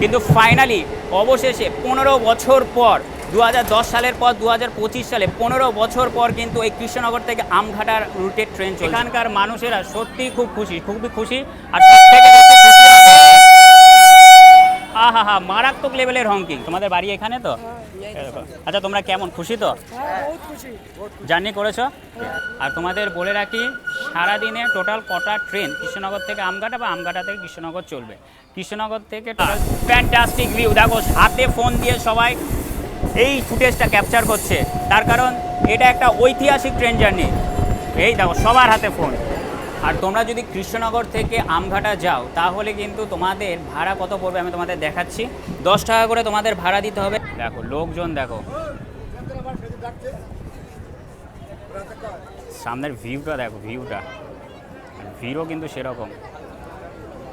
কিন্তু ফাইনালি অবশেষে পনেরো বছর পর দু হাজার দশ সালের পর দু হাজার পঁচিশ সালে পনেরো বছর পর কিন্তু এই কৃষ্ণনগর থেকে আমঘাটার রুটের ট্রেন চলছে। এখানকার মানুষেরা সত্যি খুব খুশি খুবই খুশি। আর আহা হা, মারাত্মক লেভেলের হংকিং তোমাদের বাড়ি এখানে তো? আচ্ছা তোমরা কেমন? খুশি তো? জার্নি করেছ? আর তোমাদের বলে রাখি, সারাদিনে টোটাল কটা ট্রেন কৃষ্ণনগর থেকে আমঘাটা বা আমঘাটা থেকে কৃষ্ণনগর চলবে? কৃষ্ণনগর থেকে ফ্যান্টাস্টিক ভিউ দেখো, হাতে ফোন দিয়ে সবাই এই ফুটেজটা ক্যাপচার করছে। তার কারণ, এটা একটা ঐতিহাসিক ট্রেন জার্নি এই দেখো, সবার হাতে ফোন আর তোমরা যদি কৃষ্ণনগর থেকে আমঘাটা যাও, তাহলে কিন্তু তোমাদের ভাড়া কত পড়বে আমি তোমাদের দেখাচ্ছি। দশ টাকা করে তোমাদের ভাড়া দিতে হবে। দেখো, লোকজন দেখো। সামনের ভিউটা দেখো ভিউটা ভিউও কিন্তু সেরকম। ও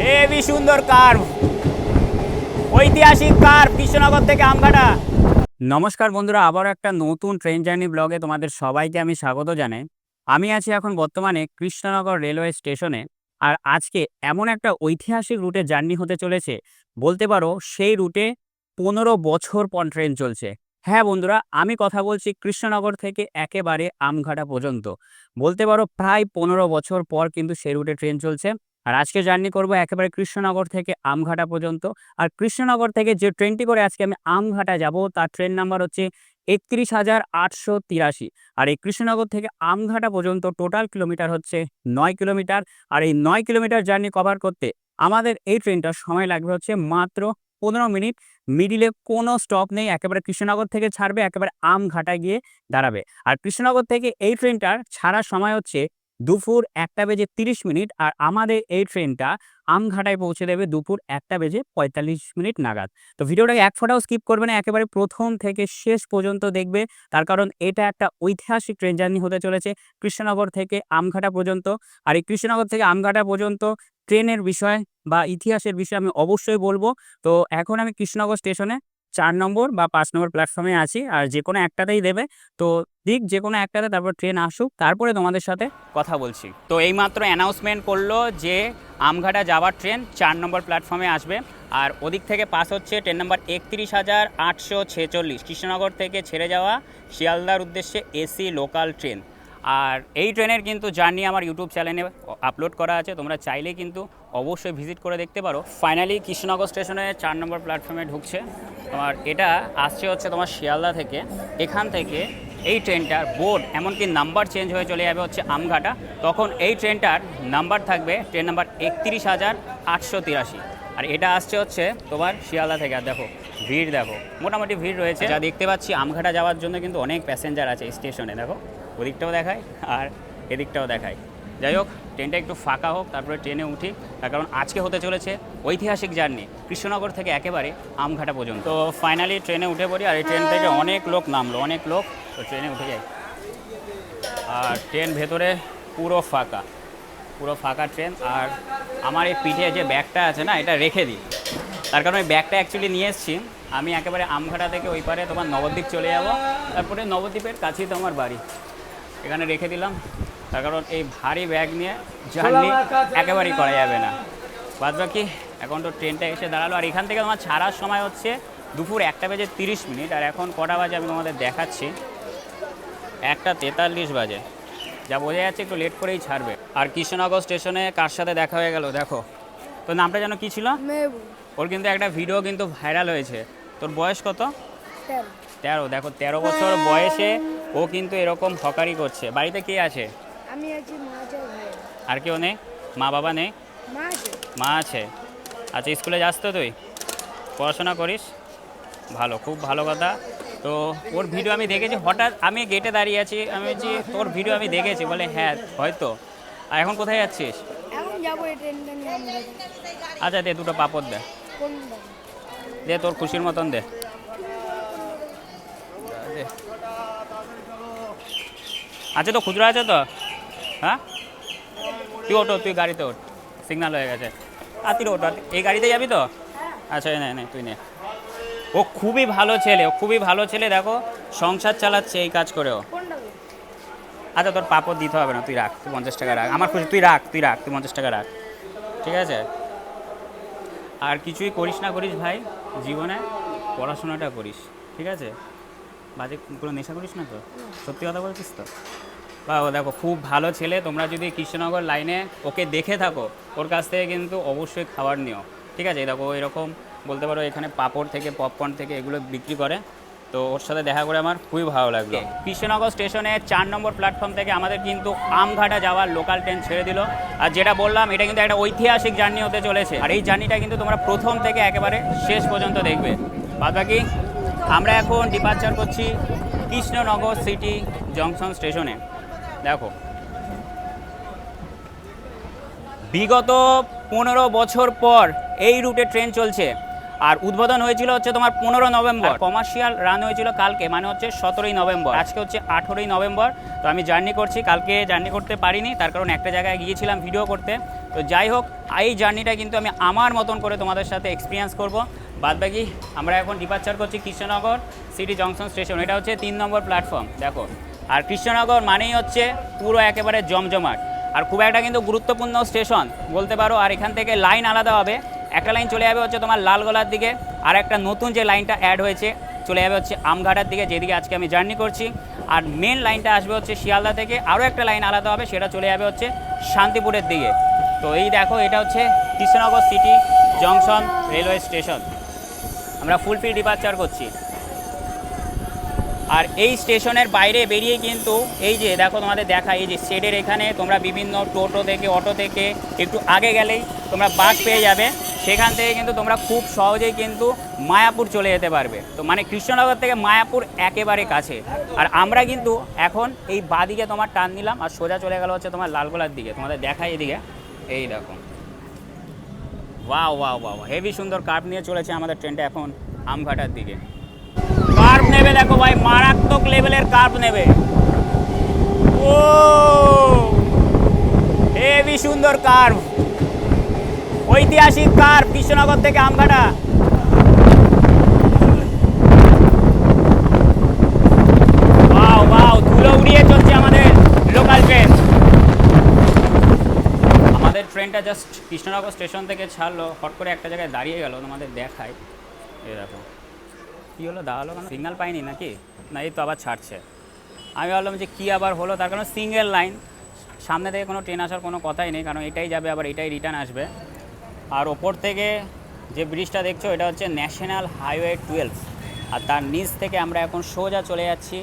হেভি সুন্দর কার্ভ ঐতিহাসিক কার্ভ কৃষ্ণনগর থেকে আমঘাটা। নমস্কার বন্ধুরা আবার একটা নতুন ট্রেন জার্নি ব্লগে তোমাদের সবাইকে আমি স্বাগত জানাই। আমি আছি এখন বর্তমানে কৃষ্ণনগর রেলওয়ে স্টেশনে আর আজকে এমন একটা ঐতিহাসিক রুটে জার্নি হতে চলেছে। বলতে পারো, সেই রুটে পনেরো বছর পর ট্রেন চলছে। হ্যাঁ বন্ধুরা, আমি কথা বলছি কৃষ্ণনগর থেকে একেবারে আমঘাটা পর্যন্ত। বলতে পারো প্রায় পনেরো বছর পর কিন্তু সেই রুটে ট্রেন চলছে। আর আজকে জার্নি করব একেবারে কৃষ্ণনগর থেকে আমঘাটা পর্যন্ত। আর কৃষ্ণনগর থেকে যে ট্রেনটি করে আজকে আমি আমঘাটা যাব, তার ট্রেন নাম্বার হচ্ছে একত্রিশ হাজার আটশো তিরাশি। আর এই কৃষ্ণনগর থেকে আমঘাটা পর্যন্ত টোটাল কিলোমিটার হচ্ছে নয় কিলোমিটার আর এই নয় কিলোমিটার জার্নি কভার করতে আমাদের এই ট্রেনটার সময় লাগবে হচ্ছে মাত্র পনেরো মিনিট। মিডিলে কোনো স্টপ নেই, একেবারে কৃষ্ণনগর থেকে ছাড়বে, একেবারে আমঘাটায় গিয়ে দাঁড়াবে। আর কৃষ্ণনগর থেকে এই ট্রেনটার ছাড়ার সময় হচ্ছে দুপুর একটা বেজে তিরিশ মিনিট আর আমাদের এই ট্রেনটা আমঘাটায় পৌঁছে দেবে দুপুর একটা বেজে পঁয়তাল্লিশ মিনিট নাগাদ। তো ভিডিওটাকে এক ফোটাও স্কিপ করবে না, একেবারে প্রথম থেকে শেষ পর্যন্ত দেখবে। তার কারণ এটা একটা ঐতিহাসিক ট্রেন জার্নি হতে চলেছে কৃষ্ণনগর থেকে আমঘাটা পর্যন্ত। আর এই কৃষ্ণনগর থেকে আমঘাটা পর্যন্ত ট্রেনের বিষয় বা ইতিহাসের বিষয়ে আমি অবশ্যই বলব। তো এখন আমি কৃষ্ণনগর স্টেশনে চার নম্বর বা পাঁচ নম্বর প্ল্যাটফর্মে আছি আর যে কোনো একটাতেই দেবে। তো দিক যে কোনো একটাতে তারপর ট্রেন আসুক, তারপরে তোমাদের সাথে কথা বলছি। তো এইমাত্র অ্যানাউন্সমেন্ট করল যে আমঘাটা যাওয়ার ট্রেন চার নম্বর প্ল্যাটফর্মে আসবে। আর ওদিক থেকে পাস হচ্ছে ট্রেন নাম্বার একত্রিশ হাজার আটশো ছেচল্লিশ। কৃষ্ণনগর থেকে ছেড়ে যাওয়া শিয়ালদার উদ্দেশ্যে এসি লোকাল ট্রেন আর এই ট্রেনের কিন্তু জার্নি আমার ইউটিউব চ্যানেলে আপলোড করা আছে, তোমরা চাইলে কিন্তু অবশ্যই ভিজিট করে দেখতে পারো। ফাইনালি কৃষ্ণনগর স্টেশনে চার নম্বর প্ল্যাটফর্মে ঢুকছে। তোমার এটা আসছে হচ্ছে তোমার শিয়ালদা থেকে। এখান থেকে এই ট্রেনটার বোর্ড এমনকি নাম্বার চেঞ্জ হয়ে চলে যাবে হচ্ছে আমঘাটা। তখন এই ট্রেনটার নাম্বার থাকবে ট্রেন নাম্বার একত্রিশ হাজার আটশো তিরাশি। আর এটা আসছে হচ্ছে তোমার শিয়ালদা থেকে। আর দেখো, ভিড় দেখো, মোটামুটি ভিড় রয়েছে। যা দেখতে পাচ্ছি, আমঘাটা যাওয়ার জন্য কিন্তু অনেক প্যাসেঞ্জার আছে স্টেশনে দেখো। ওদিকটাও দেখায় আর এদিকটাও দেখায়। যাই হোক, ট্রেনটা একটু ফাঁকা হোক, তারপরে ট্রেনে উঠি। তার কারণ আজকে হতে চলেছে ঐতিহাসিক জার্নি, কৃষ্ণনগর থেকে একেবারে আমঘাটা পর্যন্ত। তো ফাইনালি ট্রেনে উঠে পড়ি আর এই ট্রেন থেকে অনেক লোক নামলো, অনেক লোক, তো ট্রেনে উঠে যাই। আর ট্রেন ভেতরে পুরো ফাঁকা পুরো ফাঁকা ট্রেন। আর আমার এই পিঠে যে ব্যাগটা আছে না, এটা রেখে দিই। তার কারণ ওই ব্যাগটা অ্যাকচুয়ালি নিয়ে এসেছি। আমি একেবারে আমঘাটা থেকে ওই পারে তোমার নবদ্বীপ চলে যাব। তারপরে নবদ্বীপের কাছেই তো আমার বাড়ি। এখানে রেখে দিলাম। তার কারণ এই ভারী ব্যাগ নিয়ে জার্নি একেবারেই করা যাবে না। বাদ বাকি এখন তো ট্রেনটা এসে দাঁড়াল। আর এখান থেকে তোমার ছাড়ার সময় হচ্ছে দুপুর একটা বেজে তিরিশ মিনিট। আর এখন কটা বাজে আমি তোমাদের দেখাচ্ছি। একটা তেতাল্লিশ বাজে। যা বোঝা যাচ্ছে একটু লেট করেই ছাড়বে। আর কৃষ্ণনগর স্টেশনে কার সাথে দেখা হয়ে গেল? দেখো। তোর নামটা যেন কী ছিল? ওর কিন্তু একটা ভিডিও কিন্তু ভাইরাল হয়েছে। তোর বয়স কত? তেরো। তেরো। দেখো তেরো বছর বয়সে ও কিন্তু এরকম হকারি করছে। বাড়িতে কে আছে? আমি আছি আর কেউ নেই? মা বাবা নেই? মা আছে। আচ্ছা স্কুলে যাস তো তুই? পড়াশোনা করিস? ভালো খুব ভালো কথা। তো ওর ভিডিও আমি দেখেছি হঠাৎ আমি গেটে দাঁড়িয়ে আছি আমি বলছি তোর ভিডিও আমি দেখেছি? বলে হ্যাঁ হয়তো। আর এখন কোথায় যাচ্ছিস? আচ্ছা দে দুটো পাপড় দে। দে? তোর খুশির মতন দে। দে। আছে তো, খুচরো আছে তো? হ্যাঁ? তুই ওটো তুই গাড়িতে ওঠ। সিগনাল হয়ে গেছে। আর তুই ওটো এই গাড়িতে যাবি তো? আচ্ছা নে নে, তুই নে। ও খুবই ভালো ছেলে, ও খুবই ভালো ছেলে, দেখো। সংসার চালাচ্ছে, এই কাজ করেও। আচ্ছা তোর পাপড় দিতে হবে না, তুই রাখ, তুই পঞ্চাশ টাকা রাখ। আমার খুশি, তুই রাখ তুই রাখ, তুই পঞ্চাশ টাকা রাখ। ঠিক আছে? আর কিছুই করিস না করিস ভাই, জীবনে পড়াশোনাটা করিস। ঠিক আছে? বাজে কোনো নেশা করিস না তো? সত্যি কথা বলছিস তো? বা ও দেখো খুব ভালো ছেলে। তোমরা যদি কৃষ্ণনগর লাইনে ওকে দেখে থাকো ওর কাছ থেকে কিন্তু অবশ্যই খাবার নিও। ঠিক আছে? দেখো এরকম বলতে পারো এখানে পাপড় থেকে পপকর্ন থেকে এগুলো বিক্রি করে। তো ওর সাথে দেখা করে আমার খুবই ভালো লাগল। কৃষ্ণনগর স্টেশনে চার নম্বর প্ল্যাটফর্ম থেকে আমাদের কিন্তু আমঘাটা যাওয়ার লোকাল ট্রেন ছেড়ে দিল। আর যেটা বললাম এটা কিন্তু একটা ঐতিহাসিক জার্নি হতে চলেছে। আর এই জার্নিটা কিন্তু তোমরা প্রথম থেকে একেবারে শেষ পর্যন্ত দেখবে। বাদ বাকি আমরা এখন ডিপার্চার করছি কৃষ্ণনগর সিটি জংশন স্টেশনে। দেখো। বিগত পনেরো বছর পর এই রুটে ট্রেন চলছে। আর উদ্বোধন হয়েছিল হচ্ছে তোমার পনেরো নভেম্বর। কমার্শিয়াল রান হয়েছিল কালকে মানে হচ্ছে সতেরোই নভেম্বর। আজকে হচ্ছে আঠেরোই নভেম্বর। তো আমি জার্নি করছি, কালকে জার্নি করতে পারিনি, তার কারণ একটা জায়গায় গিয়েছিলাম ভিডিও করতে। তো যাই হোক, এই জার্নিটা কিন্তু আমি আমার মতন করে তোমাদের সাথে এক্সপিরিয়েন্স করব। বাদবাকি, আমরা এখন ডিপার্চার করছি কৃষ্ণনগর সিটি জংশন স্টেশন, এটা হচ্ছে তিন নম্বর প্ল্যাটফর্ম দেখো। আর কৃষ্ণনগর মানেই হচ্ছে পুরো একেবারে জমজমাট। আর খুব একটা কিন্তু গুরুত্বপূর্ণ স্টেশন, বলতে পারো, আর এখান থেকে লাইন আলাদা হবে। একটা লাইন চলে যাবে হচ্ছে তোমার লালগোলার দিকে, আর একটা নতুন যে লাইনটা অ্যাড হয়েছে, চলে যাবে হচ্ছে আমঘাটার দিকে, যেদিকে আজকে আমি জার্নি করছি। আর মেন লাইনটা আসবে হচ্ছে শিয়ালদা থেকে, আরও একটা লাইন আলাদা হবে, সেটা চলে যাবে হচ্ছে শান্তিপুরের দিকে। তো এই দেখো, এটা হচ্ছে Krishnanagar city junction railway station. আমরা ফুলফিল ডিপার্চার করছি। আর এই স্টেশনের বাইরে বেরিয়ে কিন্তু এই যে দেখো তোমাদের দেখা এই যে শেডের এখানে তোমরা বিভিন্ন টোটো থেকে, অটো থেকে একটু আগে গেলেই তোমরা বাস পেয়ে যাবে। সেখান থেকে কিন্তু তোমরা খুব সহজেই কিন্তু মায়াপুর চলে যেতে পারবে। তো মানে কৃষ্ণনগর থেকে মায়াপুর একেবারে কাছে। আর আমরা কিন্তু এখন এই বাদিকে তোমার টান নিলাম আর সোজা চলে গেল হচ্ছে তোমার লালগোলার দিকে। তোমাদের দেখাই এদিকে। এই দেখো। ওয়াও ওয়াও ওয়াও হেভি সুন্দর কার্ভ নিয়ে চলেছে আমাদের ট্রেনটা এখন আমঘাটার দিকে। কার্ভ নেবে দেখো ভাই, মারাত্মক লেভেলের কার্ভ নেবে। ও হেভি সুন্দর কার্ভ ঐতিহাসিক কার্ভ কৃষ্ণনগর থেকে আমঘাটা। ওয়াও ওয়াও ধুলো উড়িয়ে চলছে আমাদের লোকাল ট্রেন ট্রেনটা জাস্ট কৃষ্ণনগর স্টেশন থেকে ছাড়লো, হট করে একটা জায়গায় দাঁড়িয়ে গেল তোমাদের দেখায়। এই দেখো। কী হলো? দাঁড়াল কেন? সিগন্যাল পাইনি নাকি? না, এই তো আবার ছাড়ছে। আমি ভাবলাম যে কী আবার হলো, তার কারণ সিঙ্গেল লাইন সামনে থেকে কোনো ট্রেন আসার কোনো কথাই নেই, কারণ এটাই যাবে, আবার এটাই রিটার্ন আসবে। আর ওপর থেকে যে ব্রিজটা দেখছ, এটা হচ্ছে ন্যাশনাল হাইওয়ে টুয়েলভ আর তার নিচ থেকে আমরা এখন সোজা চলে যাচ্ছি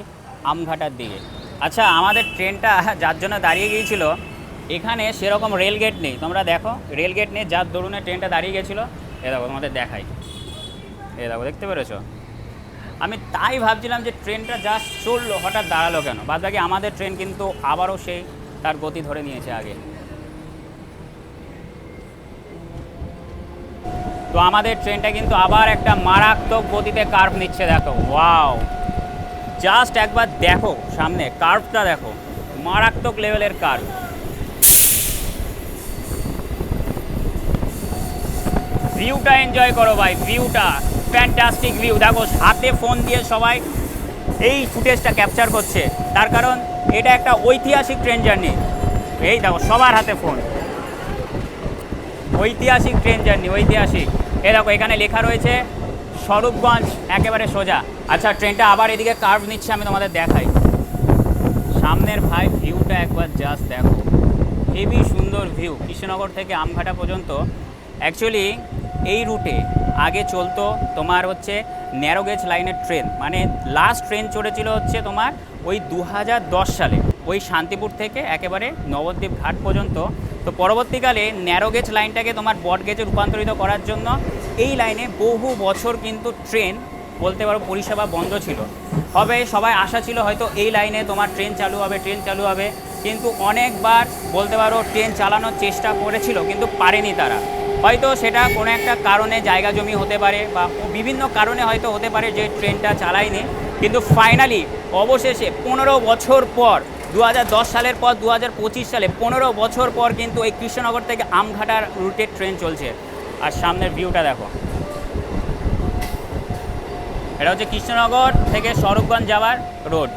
আমঘাটার দিকে। আচ্ছা আমাদের ট্রেনটা যার জন্য দাঁড়িয়ে গিয়েছিল এখানে সেরকম রেল গেট নেই। তোমরা দেখো রেল গেট নেই, যার দরুনে ট্রেনটা দাঁড়িয়ে গেছিল। এ দেখো, তোমাদের দেখাই। এ দেখো, দেখতে পেরেছ? আমি তাই ভাবছিলাম যে ট্রেনটা জাস্ট চলল, হঠাৎ দাঁড়াল কেন? বাদ বাকি আমাদের ট্রেন কিন্তু আবারও সেই, তার গতি ধরে নিয়েছে আগে। তো আমাদের ট্রেনটা কিন্তু আবার একটা মারাত্মক গতিতে কার্ভ নিচ্ছে, দেখো। ওয়াও জাস্ট একবার দেখো, সামনে কার্ভটা দেখো। মারাত্মক লেভেলের কার্ভ ভিউটা এনজয় করো ভাই, ভিউটা। ফ্যান্টাস্টিক ভিউ দেখো, হাতে ফোন দিয়ে সবাই এই ফুটেজটা ক্যাপচার করছে। তার কারণ, এটা একটা ঐতিহাসিক ট্রেন জার্নি এই দেখো, সবার হাতে ফোন ঐতিহাসিক ট্রেন জার্নি ঐতিহাসিক। এ দেখো, এখানে লেখা রয়েছে, স্বরূপগঞ্জ, একেবারে সোজা। আচ্ছা ট্রেনটা আবার এদিকে কার্ভ নিচ্ছে, আমি তোমাদের দেখাই। সামনের ভাই ভিউটা একবার জাস্ট দেখো। হেভি সুন্দর ভিউ কৃষ্ণনগর থেকে আমঘাটা পর্যন্ত। অ্যাকচুয়ালি এই রুটে আগে চলতো তোমার হচ্ছে ন্যারোগেজ লাইনের ট্রেন মানে লাস্ট ট্রেন চলেছিল হচ্ছে তোমার ওই দু হাজার দশ সালে, ওই শান্তিপুর থেকে একেবারে নবদ্বীপ ঘাট পর্যন্ত। তো পরবর্তীকালে ন্যারোগেজ লাইনটাকে তোমার বটগেজে রূপান্তরিত করার জন্য এই লাইনে বহু বছর কিন্তু ট্রেন বলতে পারো পরিষেবা বন্ধ ছিল। হবে সবাই আশা ছিল হয়তো এই লাইনে তোমার ট্রেন চালু হবে ট্রেন চালু হবে। কিন্তু অনেকবার বলতে পারো ট্রেন চালানোর চেষ্টা করেছিল, কিন্তু পারেনি তারা। হয়তো সেটা কোনো একটা কারণে জায়গা জমি হতে পারে বা বিভিন্ন কারণে হয়তো হতে পারে যে ট্রেনটা চালায়নি। কিন্তু ফাইনালি অবশেষে পনেরো বছর পর দু হাজার দশ সালের পর দু হাজার পঁচিশ সালে পনেরো বছর পর কিন্তু এই কৃষ্ণনগর থেকে আমঘাটার রুটে ট্রেন চলছে। আর সামনের ভিউটা দেখো। এটা হচ্ছে কৃষ্ণনগর থেকে স্বরূপগঞ্জ যাওয়ার রোড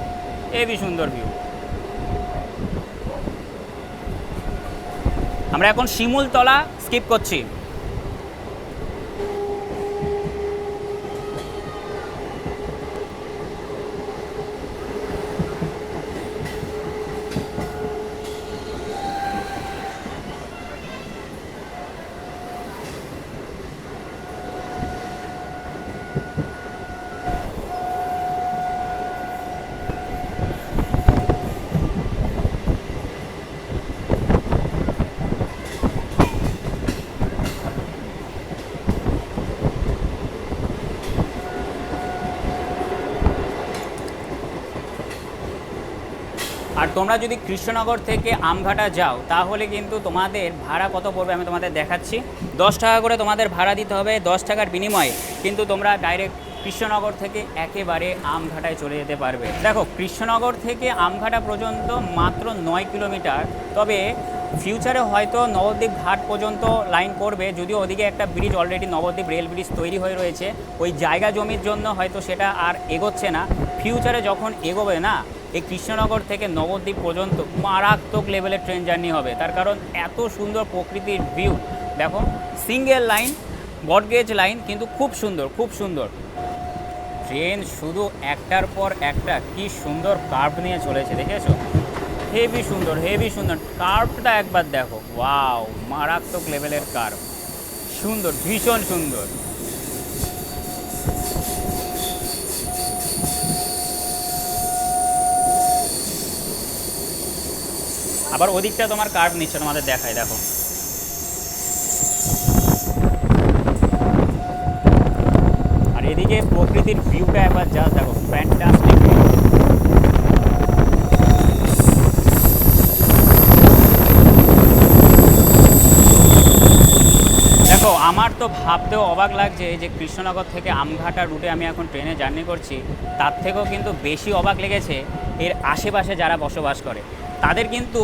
হেবি সুন্দর ভিউ আমরা এখন শিমুলতলা স্কিপ করছি আর তোমরা যদি কৃষ্ণনগর থেকে আমঘাটা যাও, তাহলে কিন্তু তোমাদের ভাড়া কত পড়বে আমি তোমাদের দেখাচ্ছি। দশ টাকা করে তোমাদের ভাড়া দিতে হবে, দশ টাকার বিনিময়ে কিন্তু তোমরা ডাইরেক্ট কৃষ্ণনগর থেকে একেবারে আমঘাটায় চলে যেতে পারবে। দেখো, কৃষ্ণনগর থেকে আমঘাটা পর্যন্ত মাত্র নয় কিলোমিটার, তবে ফিউচারে হয়তো নবদ্বীপ ঘাট পর্যন্ত লাইন করবে, যদিও ওদিকে একটা bridge already Nabadwip rail bridge তৈরি হয়ে রয়েছে। ওই জায়গা জমির জন্য হয়তো সেটা আর এগোচ্ছে না। ফিউচারে যখন এগোবে না এই কৃষ্ণনগর থেকে নবদ্বীপ পর্যন্ত মারাত্মক লেভেলের ট্রেন জার্নি হবে। তার কারণ এত সুন্দর প্রকৃতির ভিউ দেখো সিঙ্গেল লাইন বটগেজ লাইন কিন্তু খুব সুন্দর খুব সুন্দর। ট্রেন শুধু একটার পর একটা কি সুন্দর কার্ভ নিয়ে চলেছে, দেখেছ? হেভি সুন্দর হেভি সুন্দর। কার্ভটা একবার দেখো। ওয়াও মারাত্মক লেভেলের কার্ভ সুন্দর, ভীষণ সুন্দর। আবার ওদিকটা তোমার কার্ভ নিচ্ছে, তোমাদের দেখায়, দেখো। আর এদিকে প্রকৃতির ভিউটা একবার জাস্ট দেখো ফ্যান্টাস্টিক দেখো, আমার তো ভাবতেও অবাক লাগছে যে কৃষ্ণনগর থেকে আমঘাটা রুটে আমি এখন ট্রেনে জার্নি করছি, তার থেকেও কিন্তু বেশি অবাক লেগেছে এর আশেপাশে যারা বসবাস করে। তাদের কিন্তু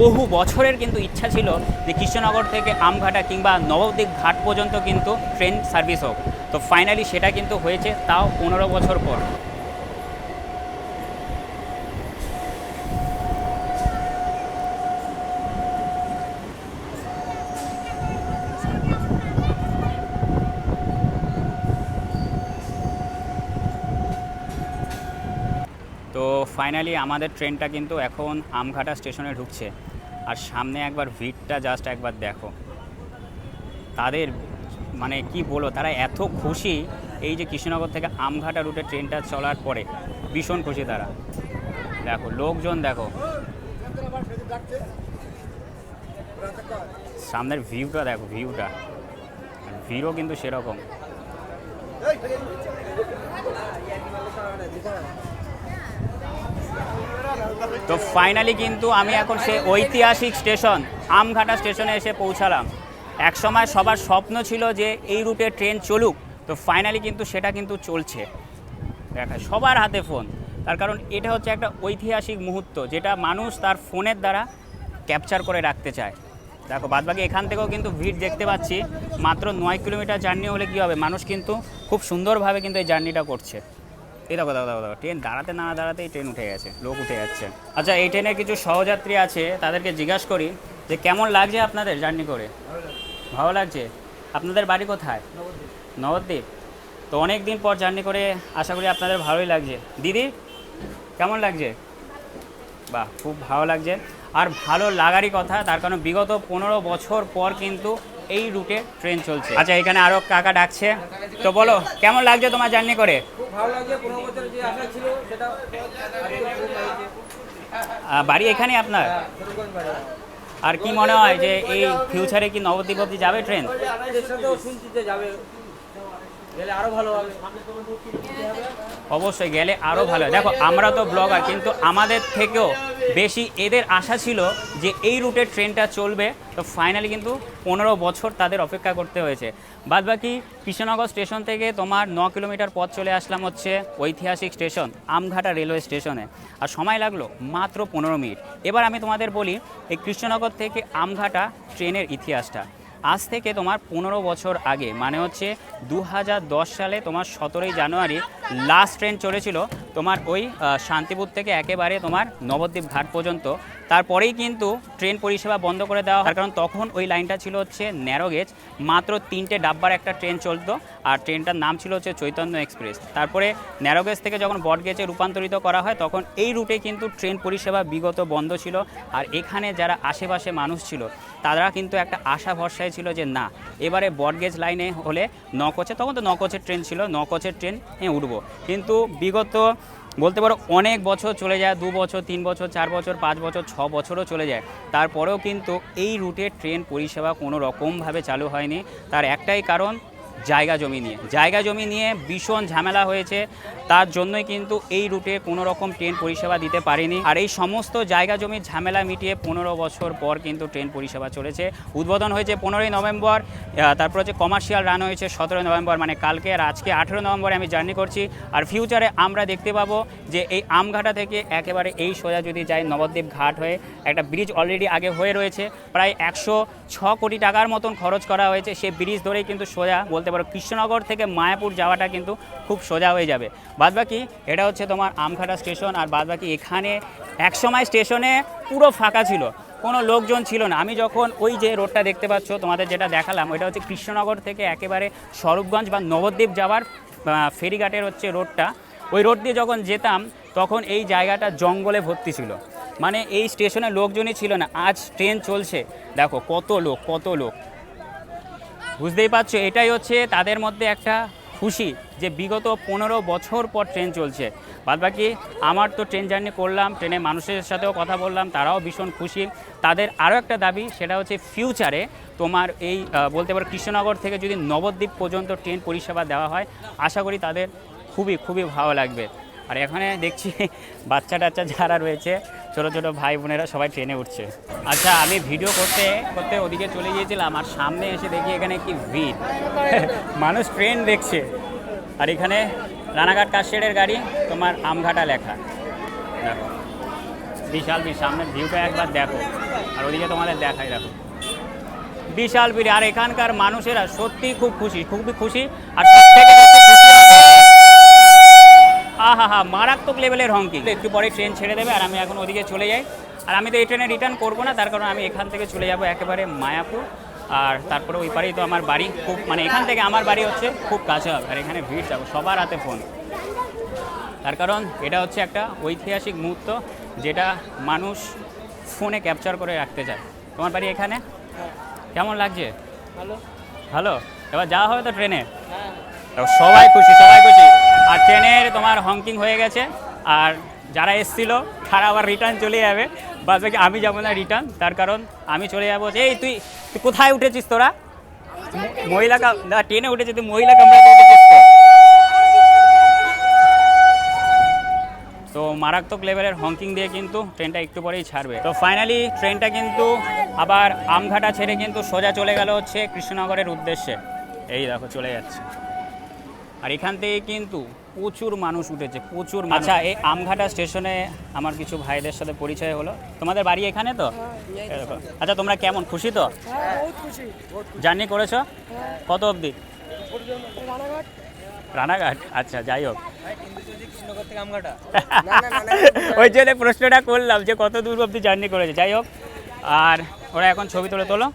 বহু বছরের কিন্তু ইচ্ছা ছিল যে কৃষ্ণনগর থেকে আমঘাটা কিংবা নবদ্বীপ ঘাট পর্যন্ত কিন্তু ট্রেন সার্ভিস হোক। তো ফাইনালি সেটা কিন্তু হয়েছে তাও পনেরো বছর পর তো ফাইনালি আমাদের ট্রেনটা কিন্তু এখন আমঘাটা স্টেশনে ঢুকছে আর সামনে একবার ভিড়টা জাস্ট একবার দেখো তাদের মানে কি বলব তারা এত খুশি এই যে কৃষ্ণনগর থেকে আমঘাটা রুটে ট্রেনটা চলার পরে ভীষণ খুশি তারা দেখো লোকজন দেখো সামনের ভিউটা দেখো ভিউটা ভিড়ও কিন্তু সেরকম তো ফাইনালি কিন্তু আমি এখন সে ঐতিহাসিক স্টেশন আমঘাটা স্টেশনে এসে পৌঁছালাম। একসময় সবার স্বপ্ন ছিল যে এই রুটে ট্রেন চলুক, তো ফাইনালি কিন্তু সেটা কিন্তু চলছে। দেখা সবার হাতে ফোন তার কারণ এটা হচ্ছে একটা ঐতিহাসিক মুহূর্ত, যেটা মানুষ তার ফোনের দ্বারা ক্যাপচার করে রাখতে চায়। দেখো, বাদবাকি এখান থেকেও কিন্তু ভিড় দেখতে পাচ্ছি। মাত্র নয় কিলোমিটার জার্নি হলে কী হবে? মানুষ কিন্তু খুব সুন্দরভাবে কিন্তু এই জার্নিটা করছে। এই দেখো দেখো দেখো ট্রেন দাঁড়াতে না দাঁড়াতেই ট্রেন উঠে গেছে, লোক উঠে যাচ্ছে। আচ্ছা এই ট্রেনে কিছু সহযাত্রী আছে, তাদেরকে জিজ্ঞাসা করি যে কেমন লাগছে আপনাদের জার্নি করে? ভালো লাগছে? আপনাদের বাড়ি কোথায়? নবদ্বীপ। তো অনেক দিন পর জার্নি করে আশা করি আপনাদের ভালোই লাগছে। দিদি, কেমন লাগছে? বাহ, খুব ভালো লাগছে। আর ভালো লাগারই কথা, তার কারণ বিগত পনেরো বছর পর কিন্তু এই রুটে ট্রেন চলছে। আচ্ছা এখানে আরও কাকা ডাকছে। তো বলো কেমন লাগছে তোমার জার্নি করে? বাড়ি এখানে আপনার? হ্যাঁ। আর কি মনে হয় যে এই ফিউচারে কি নবদ্বীপ অব্দি যাবে ট্রেন? যাবে। অবশ্যই গেলে আরও ভালো দেখো, আমরা তো ব্লগার কিন্তু আমাদের থেকেও বেশি এদের আশা ছিল যে এই রুটে ট্রেনটা চলবে। তো ফাইনালি কিন্তু পনেরো বছর তাদের অপেক্ষা করতে হয়েছে। বাদবাকি কৃষ্ণনগর স্টেশন থেকে তোমার ন কিলোমিটার পথ চলে আসলাম হচ্ছে ঐতিহাসিক স্টেশন, আমঘাটা রেলওয়ে স্টেশনে। আর সময় লাগল মাত্র পনেরো মিনিট। এবার আমি তোমাদের বলি, এই কৃষ্ণনগর থেকে আমঘাটা ট্রেনের ইতিহাসটা। আজ থেকে তোমার পনেরো বছর আগে মানে হচ্ছে দু হাজার দশ সালে তোমার সতেরোই জানুয়ারি লাস্ট ট্রেন চলেছিল তোমার ওই শান্তিপুর থেকে একেবারে তোমার নবদ্বীপ ঘাট পর্যন্ত। তারপরেই কিন্তু ট্রেন পরিষেবা বন্ধ করে দেওয়া হয়। কারণ তখন ওই লাইনটা ছিল হচ্ছে ন্যারো গেজ মাত্র তিনটে ডাব্বার একটা ট্রেন চলতো। আর ট্রেনটার নাম ছিল হচ্ছে চৈতন্য এক্সপ্রেস তারপরে ন্যারো গেজ থেকে যখন বটগেজে রূপান্তরিত করা হয়, তখন এই রুটে কিন্তু ট্রেন পরিষেবা বিগত বন্ধ ছিল। আর এখানে যারা আশেপাশে মানুষ ছিল, তারা কিন্তু একটা আশা ভরসায় ছিল যে না, এবারে বটগেজ লাইনে হলে নকোচে, তখন তো নকোচের ট্রেন ছিল, নকোচের ট্রেন হ্যাঁ উঠবো। কিন্তু বিগত বলতে পারো অনেক বছর চলে যায়, দু বছর, তিন বছর, চার বছর, পাঁচ বছর, ছ বছরও চলে যায়। তারপরেও কিন্তু এই রুটে ট্রেন পরিষেবা কোনো রকমভাবে চালু হয়নি। তার একটাই কারণ জায়গা জমি নিয়ে। জায়গা জমি নিয়ে ভীষণ ঝামেলা হয়েছে। তার জন্যই কিন্তু এই রুটে কোনো রকম ট্রেন পরিষেবা দিতে পারেনি। আর এই সমস্ত জায়গা জমির ঝামেলা মিটিয়ে পনেরো বছর পর কিন্তু ট্রেন পরিষেবা চলেছে। উদ্বোধন হয়েছে পনেরোই নভেম্বর তারপর হচ্ছে কমার্শিয়াল রান হয়েছে সতেরোই নভেম্বর মানে কালকে আর আজকে আঠেরো নভেম্বরে আমি জার্নি করছি। আর ফিউচারে আমরা দেখতে পাবো যে এই আমঘাটা থেকে একেবারে এই সোজা যদি যাই নবদ্বীপ ঘাট হয়ে, একটা ব্রিজ অলরেডি আগে হয়ে রয়েছে। প্রায় একশো ছ কোটি টাকার মতন খরচ করা হয়েছে। সে ব্রিজ ধরেই কিন্তু সোজা বলতে পারো। কৃষ্ণনগর থেকে মায়াপুর যাওয়াটা কিন্তু খুব সোজা হয়ে যাবে। বাদবাকি, এটা হচ্ছে তোমার আমঘাটা স্টেশন, আর বাদবাকি এখানে একসময় স্টেশনে পুরো ফাঁকা ছিল, কোনো লোকজন ছিল না। আমি যখন ওই যে রোডটা দেখতে পাচ্ছ, তোমাদের যেটা দেখালাম, ওইটা হচ্ছে কৃষ্ণনগর থেকে একেবারে স্বরূপগঞ্জ বা নবদ্বীপ যাওয়ার ফেরিঘাটের হচ্ছে রোডটা। ওই রোড দিয়ে যখন যেতাম, তখন এই জায়গাটা জঙ্গলে ভর্তি ছিল। মানে এই স্টেশনে লোকজনই ছিল না। আজ ট্রেন চলছে। দেখো, কত লোক কত লোক। বুঝতেই পারছ, এটাই হচ্ছে তাদের মধ্যে একটা খুশি যে বিগত পনেরো বছর পর ট্রেন চলছে। বাদবাকি আমার তো ট্রেন জার্নি করলাম, ট্রেনে মানুষের সাথেও কথা বললাম, তারাও ভীষণ খুশি। তাদের আরও একটা দাবি, সেটা হচ্ছে ফিউচারে তোমার এই বলতে পারো কৃষ্ণনগর থেকে যদি নবদ্বীপ পর্যন্ত ট্রেন পরিষেবা দেওয়া হয়, আশা করি তাদের খুবই খুবই ভালো লাগবে। আর এখানে দেখছি বাচ্চা টাচ্চা যারা রয়েছে, ছোটো ছোটো ভাই বোনেরা সবাই ট্রেনে উঠছে। আচ্ছা আমি ভিডিও করতে করতে ওদিকে চলে গিয়েছিলাম আর সামনে এসে দেখি এখানে কি ভিড়। মানুষ ট্রেন দেখছে। আর এখানে রানাঘাট কাশিয়ারের গাড়ি, তোমার আমঘাটা লেখা। দেখো, বিশাল ভিড় সামনের ভিউটা একবার দেখো। আর ওদিকে তোমাদের দেখাই, দেখো। বিশাল ভিড়, আর এখানকার মানুষেরা সত্যি খুব খুশি, খুবই খুশি। আর সব থেকে আহা হা মারাত্মক লেভেলের হংকি একটু পরে ট্রেন ছেড়ে দেবে আর আমি এখন ওদিকে চলে যাই। আর আমি তো এই ট্রেনে রিটার্ন করব না তার কারণ আমি এখান থেকে চলে যাব একেবারে মায়াপুর। আর তারপরে ওই পারেই তো আমার বাড়ি খুব মানে এখান থেকে আমার বাড়ি হচ্ছে খুব কাছে হবে আর এখানে ভিড় যাব সবার হাতে ফোন তার কারণ এটা হচ্ছে একটা ঐতিহাসিক মুহূর্ত যেটা মানুষ ফোনে ক্যাপচার করে রাখতে চায়। তোমার বাড়ি এখানে? কেমন লাগছে? ভালো। ভালো? এবার যাওয়া হবে তো ট্রেনে হ্যাঁ। সবাই খুশি সবাই খুশি। আর ট্রেনের তোমার হংকিং হয়ে গেছে। আর যারা এসছিল, তারা আবার রিটার্ন চলে যাবে। বাকি আমি যাব না রিটার্ন তার কারণ আমি চলে যাব এই তুই তুই কোথায় উঠেছিস তোরা? মহিলা না, ট্রেনে উঠেছিস তুই মহিলা কামরাতে উঠেছিস তো তো মারাত্মক লেভেলের হংকিং দিয়ে কিন্তু ট্রেনটা একটু পরেই ছাড়বে। তো ফাইনালি ট্রেনটা কিন্তু আবার আমঘাটা ছেড়ে কিন্তু সোজা চলে গেল হচ্ছে কৃষ্ণনগরের উদ্দেশ্যে। এই দেখো, চলে যাচ্ছে। আর এখান থেকে কিন্তু প্রচুর মানুষ উঠেছে প্রচুর। আচ্ছা এই আমঘাটা স্টেশনে আমার কিছু ভাইদের সাথে পরিচয় হলো। তোমাদের বাড়ি এখানে তো? এরকম। আচ্ছা তোমরা কেমন? খুশি তো? হ্যাঁ জার্নি করেছ? হ্যাঁ। কত অবধি? রানাঘাট। আচ্ছা যাই হোক। কৃষ্ণনগর থেকে আমঘাটা। ওই জন্য প্রশ্নটা করলাম যে কত দূর অবধি জার্নি করেছে। যাই হোক আর ওরা এখন ছবি তুলে তোলো।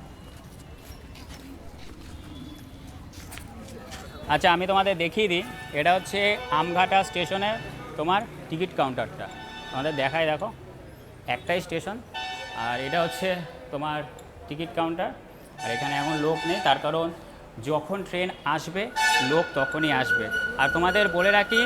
আচ্ছা আমি তোমাদের দেখিয়ে দিই। এটা হচ্ছে আমঘাটা স্টেশনের তোমার টিকিট কাউন্টারটা। তোমাদের দেখাই দেখো, একটাই স্টেশন, আর এটা হচ্ছে তোমার টিকিট কাউন্টার। আর এখানে এখন লোক নেই, তার কারণ যখন ট্রেন আসবে, লোক তখনই আসবে। আর তোমাদের বলে রাখি,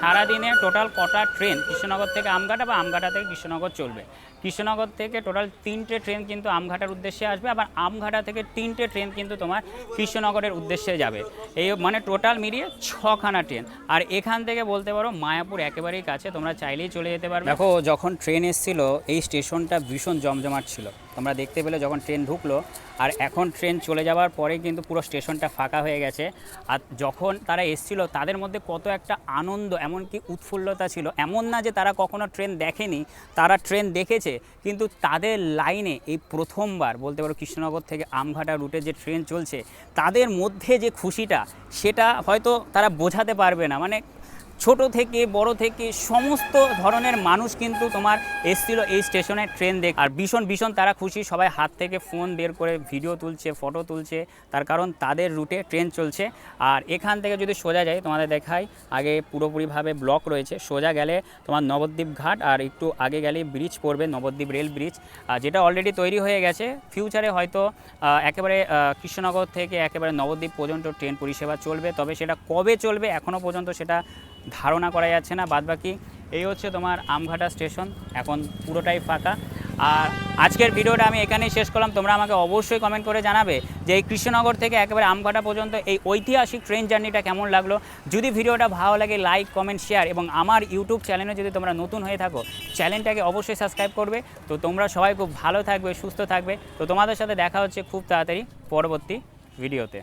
সারাদিনে টোটাল কটা ট্রেন কৃষ্ণনগর থেকে আমঘাটা বা আমঘাটা থেকে কৃষ্ণনগর চলবে? কৃষ্ণনগর থেকে টোটাল তিনটে ট্রেন কিন্তু আমঘাটার উদ্দেশ্যে আসবে, আবার আমঘাটা থেকে তিনটে ট্রেন কিন্তু তোমার কৃষ্ণনগরের উদ্দেশ্যে যাবে। এই মানে টোটাল মিলিয়ে ছখানা ট্রেন। আর এখান থেকে বলতে পারো, মায়াপুর একেবারেই কাছে, তোমরা চাইলেই চলে যেতে পারবে। দেখো, যখন ট্রেন এসেছিল, এই স্টেশনটা ভীষণ জমজমাট ছিল। তোমরা দেখতে পেলে যখন ট্রেন ঢুকলো, আর এখন ট্রেন চলে যাওয়ার পরে কিন্তু পুরো স্টেশনটা ফাঁকা হয়ে গেছে। আর যখন তারা এসছিল, তাদের মধ্যে কত একটা আনন্দ, এমনকি উৎফুল্লতা ছিল। এমন না যে তারা কখনো ট্রেন দেখেনি, তারা ট্রেন দেখেছে। কিন্তু তাদের লাইনে এই প্রথমবার বলতে পারো কৃষ্ণনগর থেকে আমঘাটা রুটে যে ট্রেন চলছে, তাদের মধ্যে যে খুশিটা, সেটা হয়তো তারা বোঝাতে পারবে না। মানে ছোট থেকে, বড় থেকে সমস্ত ধরনের মানুষ কিন্তু তোমার এসছিল এই স্টেশনে ট্রেন দেখ। আর ভীষণ ভীষণ তারা খুশি, সবাই হাত থেকে ফোন বের করে ভিডিও তুলছে, ফটো তুলছে। তার কারণ তাদের রুটে ট্রেন চলছে। আর এখান থেকে যদি সোজা যায় তোমাদের দেখাই, আগে পুরোপুরিভাবে ব্লক রয়েছে। সোজা গেলে তোমার নবদ্বীপ ঘাট আর একটু আগে গেলে ব্রিজ পড়বে, নবদ্বীপ রেল ব্রিজ। আর যেটা অলরেডি তৈরি হয়ে গেছে ফিউচারে হয়তো একেবারে কৃষ্ণনগর থেকে একেবারে নবদ্বীপ পর্যন্ত ট্রেন পরিষেবা চলবে। তবে সেটা কবে চলবে এখনও পর্যন্ত সেটা ধারণা করা যাচ্ছে না, বাদবাকি এই হচ্ছে তোমার আমঘাটা স্টেশন, এখন পুরোটাই ফাঁকা। আর আজকের ভিডিওটা আমি এখানেই শেষ করলাম, তোমরা আমাকে অবশ্যই কমেন্ট করে জানাবে যে এই কৃষ্ণনগর থেকে একেবারে আমঘাটা পর্যন্ত এই ঐতিহাসিক ট্রেন জার্নিটা কেমন লাগল। যদি ভিডিওটা ভালো লাগে লাইক কমেন্ট শেয়ার এবং আমার ইউটিউব চ্যানেলে যদি তোমরা নতুন হয়ে থাকো চ্যানেলটাকে অবশ্যই সাবস্ক্রাইব করবে। তো তোমরা সবাই খুব ভালো থাকবে, সুস্থ থাকবে। তো তোমাদের সাথে দেখা হচ্ছে খুব তাড়াতাড়ি পরবর্তী ভিডিওতে।